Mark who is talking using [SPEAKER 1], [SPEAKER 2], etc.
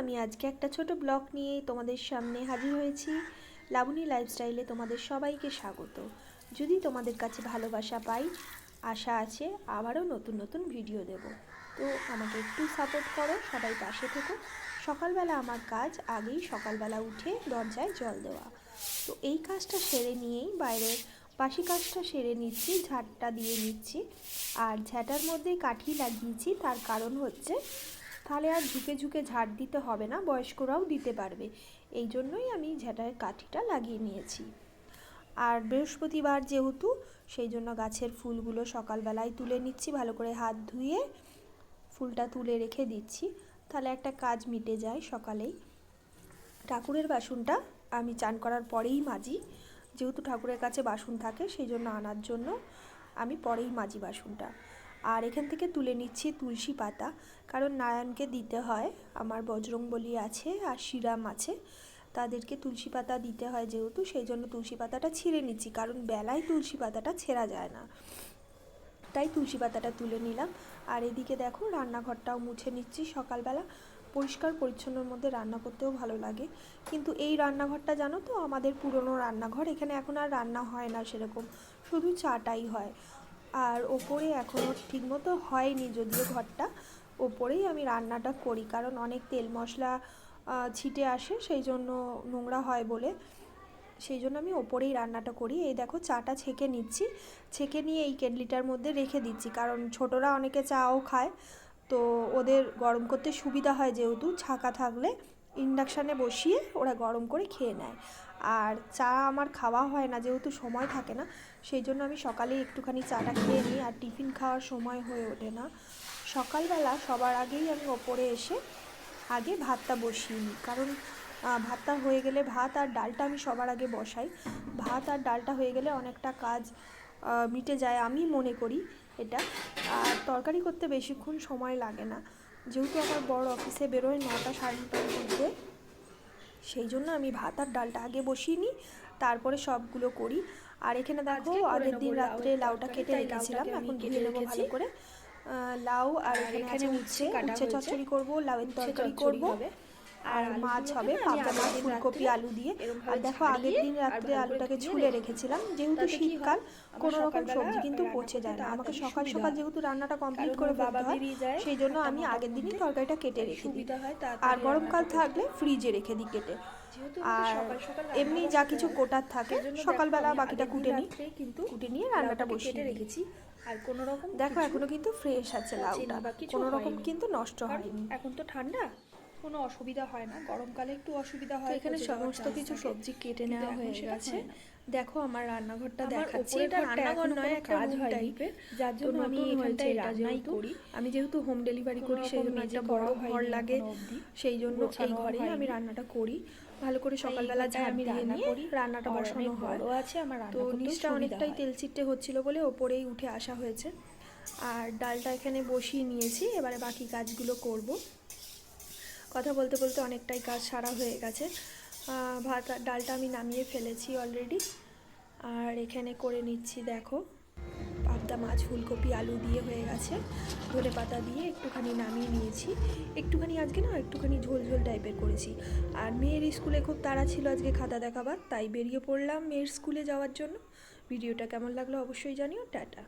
[SPEAKER 1] আমি আজকে একটা ছোট ব্লগ নিয়ে তোমাদের সামনে হাজির হয়েছি। লাবণী লাইফস্টাইলে তোমাদের সবাইকে স্বাগত। যদি তোমাদের কাছে ভালোবাসা পাই, আশা আছে, আবারও নতুন নতুন ভিডিও দেব। তো আমাকে একটু সাপোর্ট করো, সবাই পাশে থেকো। সকালবেলা আমার কাজ, আগেই সকালবেলা উঠে দরজায় জল দেওয়া। তো এই কাজটা সেরে নিয়েই বাইরের বাসি কাজটা সেরে নিচ্ছি ঝাড়টা দিয়ে নিচ্ছি। আর ঝাঁটার মধ্যে কাঠি লাগিয়েছি, তার কারণ হচ্ছে তাহলে আর ঝুঁকে ঝুঁকে ঝাড় দিতে হবে না, বয়স্করাও দিতে পারবে। এই জন্যই আমি ঝাঁটার কাঠিটা লাগিয়ে নিয়েছি। আর বৃহস্পতিবার যেহেতু, সেই জন্য গাছের ফুলগুলো সকালবেলায় তুলে নিচ্ছি, ভালো করে হাত ধুয়ে ফুলটা তুলে রেখে দিচ্ছি। তাহলে একটা কাজ মিটে যায় সকালেই। ঠাকুরের বাসনটা আমি চান করার পরেই মাজি। যেহেতু ঠাকুরের কাছে বাসন থাকে, সেই জন্য আনার জন্য আমি পরেই মাজি বাসনটা। আর এখান থেকে তুলে নিচ্ছি তুলসী পাতা। কারণ নারায়ণকে দিতে হয়, আমার বজরংবলী আছে আর শ্রীরাম আছে। তাদেরকে তুলসী পাতা দিতে হয় যেহেতু, সেই জন্য তুলসী পাতাটা ছিঁড়ে নিচ্ছি। কারণ বেলায় তুলসী পাতাটা ছেঁড়া যায় না। তাই তুলসী পাতাটা তুলে নিলাম। আর এদিকে দেখো, রান্নাঘরটাও মুছে নিচ্ছি সকালবেলা। পরিষ্কার পরিচ্ছন্নর মধ্যে রান্না করতেও ভালো লাগে। কিন্তু এই রান্নাঘরটা জানো তো, আমাদের পুরনো রান্নাঘর, এখানে এখন আর রান্না হয় না সেরকম। শুধু চাটাই হয়। আর ওপরে এখনও ঠিকমতো হয়নি যদিও ঘরটা, ওপরেই আমি রান্নাটা করি। কারণ অনেক তেল মশলা ছিটে আসে, সেই জন্য নোংরা হয় বলে। সেই জন্য আমি ওপরেই রান্নাটা করি। এই দেখো চাটা ছেঁকে নিচ্ছি। ছেঁকে নিয়ে এই কেটলিটার মধ্যে রেখে দিচ্ছি। কারণ ছোটরা অনেকে চাও খায়, তো ওদের গরম করতে সুবিধা হয় যেহেতু, ছাকা থাকলে। ইন্ডাকশানে বসিয়ে ওরা গরম করে খেয়ে নেয়। আর চা আমার খাওয়া হয় না, যেহেতু সময় থাকে না, সেই জন্য আমি সকালে একটুখানি চাটা খেয়ে নিই, আর টিফিন খাওয়ার সময় হয়ে ওঠে না। সকালবেলা সবার আগেই আমি ওপরে এসে আগে ভাতটা বসিয়ে নিই। কারণ ভাতটা হয়ে গেলে ভাত আর ডালটা আমি সবার আগে বসাই। ভাত আর ডালটা হয়ে গেলে অনেকটা কাজ মিটে যায়, আমি মনে করি এটা। আর তরকারি করতে বেশিক্ষণ সময় লাগে না। যেহেতু আমার বড় অফিসে বেরোয় নটা সাড়ে নটার মধ্যে সেই জন্য আমি ভাত আর ডালটা আগে বসিয়ে নিই তারপরে সবগুলো করি। আর এখানে দেখো আগের দিন রাত্রে লাউটা কেটে রেখেছিলাম এখন ধুয়ে নেব ভালো করে। লাউ আর এখানে উচ্ছে উচ্ছে চচ্চড়ি করব লাউয়ের তরকারি করব। আর মাছ হবে পাবদা মাছ ফুলকপি আলু দিয়ে। আর দেখো আগের দিন রাত্রে আলুটাকে ছুলে রেখেছিলাম। যেহেতু শীতকাল কোনো রকম সবজি কিন্তু পচে যায় না। আমাকে সকাল সকাল যেহেতু রান্নাটা কমপ্লিট করে ফেলতে হয় সেই জন্য আমি আগের দিনই তরকারিটা কেটে রেখে দিই। আর গরমকাল থাকলে ফ্রিজে রেখে দিই কেটে। আর এমনি যা কিছু কোটার থাকে সকালবেলা বাকিটা কুটে নিই। কিন্তু কুটে নিয়ে রান্নাটা বসিয়ে রেখেছি।
[SPEAKER 2] আর কোনো রকম
[SPEAKER 1] দেখো এখনও কিন্তু ফ্রেশ আছে লাউটা। কোনো রকম কিন্তু নষ্ট হয়নি।
[SPEAKER 2] এখন তো ঠান্ডা কোনো অসুবিধা হয় না। গরমকালে একটু অসুবিধা হয়
[SPEAKER 1] এখানে সমস্ত কিছু সবজি কেটে নেওয়া হয়ে গেছে। দেখো আমার রান্নাঘরটা দেখাচ্ছি। এটা রান্নাঘর নয় একটা
[SPEAKER 2] কাজ
[SPEAKER 1] টাইপের
[SPEAKER 2] যার জন্য আমি এখানটায় রান্নাই করি।
[SPEAKER 1] আমি যেহেতু হোম ডেলিভারি করি সেই জন্য একটা বড় ঘর লাগে। সেই জন্য এই ঘরেই আমি রান্নাটা করি। ভালো করে সকালবেলা ঝাড়
[SPEAKER 2] আমি রান্না করি,
[SPEAKER 1] রান্নাটা বসানো হয়।
[SPEAKER 2] আছে, আমার রান্না
[SPEAKER 1] তো নিচটা অনেকটাই তেল চিটে হচ্ছিল বলে ওপরেই উঠে আসা হয়েছে। আর ডালটা এখানে বসিয়ে নিয়েছি এবারে বাকি কাজগুলো করব। কথা বলতে বলতে অনেকটাই কাজ সারা হয়ে গেছে। ভাত, ডালটা আমি নামিয়ে ফেলেছি অলরেডি আর এখানে করে নিচ্ছি দেখো, পাবদা মাছ, ফুলকপি, আলু দিয়ে হয়ে গেছে। ধনে পাতা দিয়ে একটুখানি নামিয়ে নিয়েছি। একটুখানি আজকে না, একটুখানি ঝোল ঝোল টাইপের করেছি। আর মেয়ের স্কুলে খুব তাড়া ছিল আজকে খাতা দেখাবার, তাই বেরিয়ে পড়লাম মেয়ের স্কুলে যাওয়ার জন্য। ভিডিওটা কেমন লাগল অবশ্যই জানিও, টাটা।